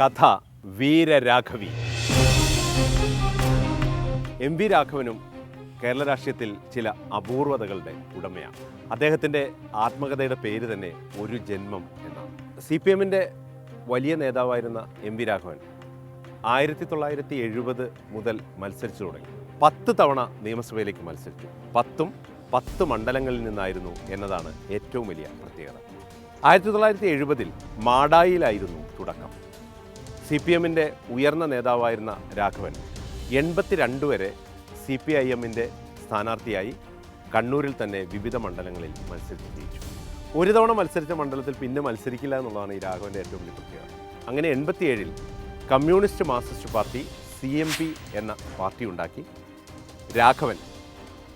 കഥ വീരരാഘവി. M V രാഘവനും കേരള രാഷ്ട്രീയത്തിൽ ചില അപൂർവതകളുടെ ഉടമയാണ്. അദ്ദേഹത്തിന്റെ ആത്മകഥയുടെ പേര് തന്നെ ഒരു ജന്മം എന്നാണ്. സി പി എമ്മിന്റെ വലിയ നേതാവായിരുന്ന എം വി രാഘവൻ ആയിരത്തി തൊള്ളായിരത്തി എഴുപത് മുതൽ മത്സരിച്ചു തുടങ്ങി. പത്ത് തവണ നിയമസഭയിലേക്ക് മത്സരിച്ചു. പത്തും പത്ത് മണ്ഡലങ്ങളിൽ നിന്നായിരുന്നു എന്നതാണ് ഏറ്റവും വലിയ പ്രത്യേകത. ആയിരത്തി തൊള്ളായിരത്തി എഴുപതിൽ മാടായിലായിരുന്നു തുടക്കം. സി പി എമ്മിന്റെ ഉയർന്ന നേതാവായിരുന്ന രാഘവൻ എൺപത്തിരണ്ട് വരെ സി പി ഐ എമ്മിന്റെ സ്ഥാനാർത്ഥിയായി കണ്ണൂരിൽ തന്നെ വിവിധ മണ്ഡലങ്ങളിൽ മത്സരിച്ച്. ജയിച്ചു ഒരു തവണ മത്സരിച്ച മണ്ഡലത്തിൽ പിന്നെ മത്സരിക്കില്ല എന്നുള്ളതാണ് ഈ രാഘവന്റെ ഏറ്റവും വലിയ പ്രത്യേകത. അങ്ങനെ എൺപത്തിയേഴിൽ communist marxist party C M P എന്ന പാർട്ടി ഉണ്ടാക്കി. രാഘവൻ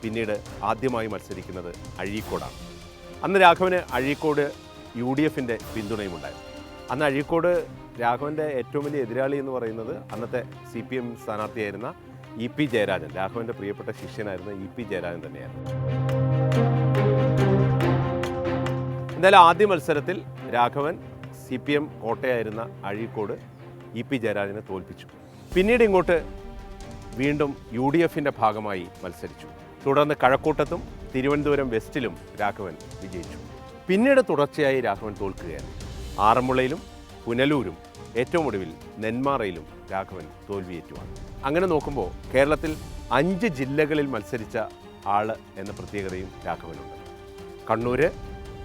പിന്നീട് ആദ്യമായി മത്സരിക്കുന്നത് അഴീക്കോടാണ്. അന്ന് രാഘവന് അഴീക്കോട് യു ഡി എഫിന്റെ പിന്തുണയുമുണ്ടായിരുന്നു. അന്ന് അഴീക്കോട് രാഘവന്റെ ഏറ്റവും വലിയ എതിരാളി എന്ന് പറയുന്നത് അന്നത്തെ സി പി എം സ്ഥാനാർത്ഥിയായിരുന്ന ഇ പി ജയരാജൻ. രാഘവന്റെ പ്രിയപ്പെട്ട ശിഷ്യനായിരുന്ന ഇ പി ജയരാജൻ തന്നെയായിരുന്നു. എന്തായാലും ആദ്യ മത്സരത്തിൽ രാഘവൻ സി പി എം കോട്ടയായിരുന്ന അഴീക്കോട് ഇ പി ജയരാജനെ തോൽപ്പിച്ചു. പിന്നീട് ഇങ്ങോട്ട് വീണ്ടും യു ഡി എഫിന്റെ ഭാഗമായി മത്സരിച്ചു. തുടർന്ന് കഴക്കൂട്ടത്തും തിരുവനന്തപുരം വെസ്റ്റിലും രാഘവൻ വിജയിച്ചു. പിന്നീട് തുടർച്ചയായി രാഘവൻ തോൽക്കുകയായിരുന്നു. ആറന്മുളയിലും പുനലൂരും ഏറ്റവും ഒടുവിൽ നെന്മാറയിലും രാഘവൻ തോൽവിയേറ്റുമാണ് അങ്ങനെ നോക്കുമ്പോൾ കേരളത്തിൽ അഞ്ച് ജില്ലകളിൽ മത്സരിച്ച ആൾ എന്ന പ്രത്യേകതയും രാഘവനുണ്ട്. കണ്ണൂര്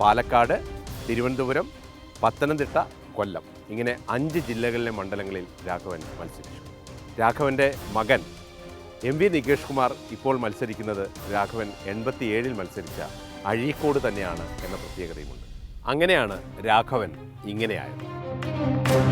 പാലക്കാട് തിരുവനന്തപുരം പത്തനംതിട്ട കൊല്ലം ഇങ്ങനെ അഞ്ച് ജില്ലകളിലെ മണ്ഡലങ്ങളിൽ രാഘവൻ മത്സരിച്ചു. രാഘവന്റെ മകൻ എം വി നികേഷ് കുമാർ ഇപ്പോൾ മത്സരിക്കുന്നത് രാഘവൻ എൺപത്തിയേഴിൽ മത്സരിച്ച അഴീക്കോട് തന്നെയാണ് എന്ന പ്രത്യേകതയുമുണ്ട്. അങ്ങനെയാണ് രാഘവൻ ഇങ്ങനെയായത്. Música